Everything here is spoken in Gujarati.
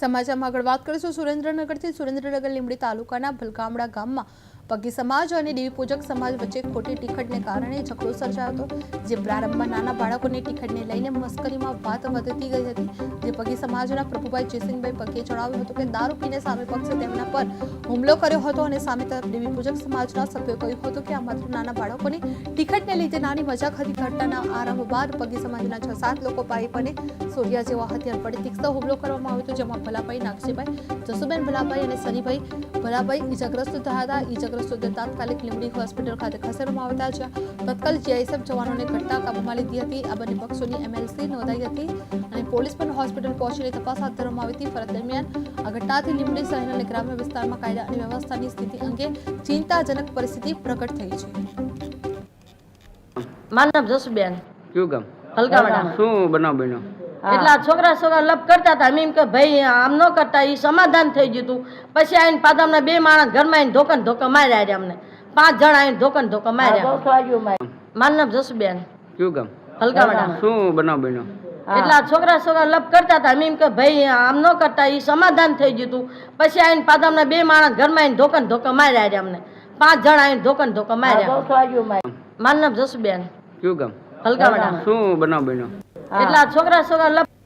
સમાચારમાં આગળ વાત કરીશું. સુરેન્દ્રનગરથી સુરેન્દ્રનગર લીંબડી તાલુકાના ભલગામડા ગામમાં પગી સમાજ અને દેવી પૂજક સમાજ વચ્ચે ખોટી ટિકિટને કારણે ઝઘડો સર્જાયો હતો, જે પ્રારંભમાં નાના બાળકોની ટિકિટને લઈને મસ્કરીમાં વાત વધતી ગઈ હતી. જે પગી સમાજના પ્રભુભાઈ જયસિંહભાઈ પગીએ જણાવ્યું હતું કે, દારૂ પીને સામે પક્ષે તેમના પર હુમલો કર્યો હતો અને સામે તરફ દેવી પૂજક સમાજના સભ્યોએ કહ્યું હતું કે, આ માત્ર નાના બાળકોની ટિકિટને લીધે નાની મજાક હતી. ઘટનાના આરંભ બાદ પગી સમાજના છ સાત લોકો પાઇપ અને સોરિયા જેવા હથિયાર વડે તીક્ષ્ણ હુમલો કરવામાં આવ્યો હતો, જેમાં ભલાભાઈ નાગજીભાઈ, જસુબેન ભલાભાઈ અને સનીભાઈ ભલાભાઈ ઈજાગ્રસ્ત થયા હતા. ઈજાગ્રસ્તોને તાત્કાલિક લીંબડી હોસ્પિટલ ખાતે ખસેડવામાં આવતા છે તત્કાલ જીઆઈએસએફ જવાનોને ઘટના કાબૂમાં લીધી હતી. આ બંને પક્ષોની એમએલસી નોંધાઈ હતી અને પોલીસ પણ હોસ્પિટલ પહોંચીને તપાસ હાથ ધરવામાં આવી હતી. ફરજ દરમિયાન આ ઘટનાથી લીંબડી શહેર અને ગ્રામ્ય વિસ્તારમાં કાયદા અને વ્યવસ્થાની સ્થિતિ અંગે ચિંતાજનક પરિસ્થિતિ પ્રગટ થઈ છે. મારું નામ જસુબેન. કયું ગામ? હલકાવાડા શું બનાવ બન્યો? એટલે આ છોકરા છોકરા લપ કરતા હતા. એમ કે ભાઈ આમ ન કરતા. એ સમાધાન થઈ ગયું હતું પછી આવીને પાછા અમને બે માણસ ઘરમાં આવીને ધોકન ધોકા માર્યા અમને. પાંચ જણા આવીને ધોકન ધોકા માર્યા. મારું નામ જસુબેન. કયું ગામ હલકાવાડા શું બનાવ બન્યો? એટલે આ છોકરા છોકરા લપ કરતા હતા. એમ કે ભાઈ આમ ન કરતા. એ સમાધાન થઈ ગયું હતું પછી આવીને પાછા અમને બે માણસ ઘરમાં આવીને ધોકન ધોકા માર્યા રહ્યા અમને. પાંચ જણા આવીને ધોકન ધોકા માર્યા. મારું નામ જસુબેન. કયું ગામ હલકાવાડા શું બનાવ બન્યો? એટલે આ છોકરા છોકરા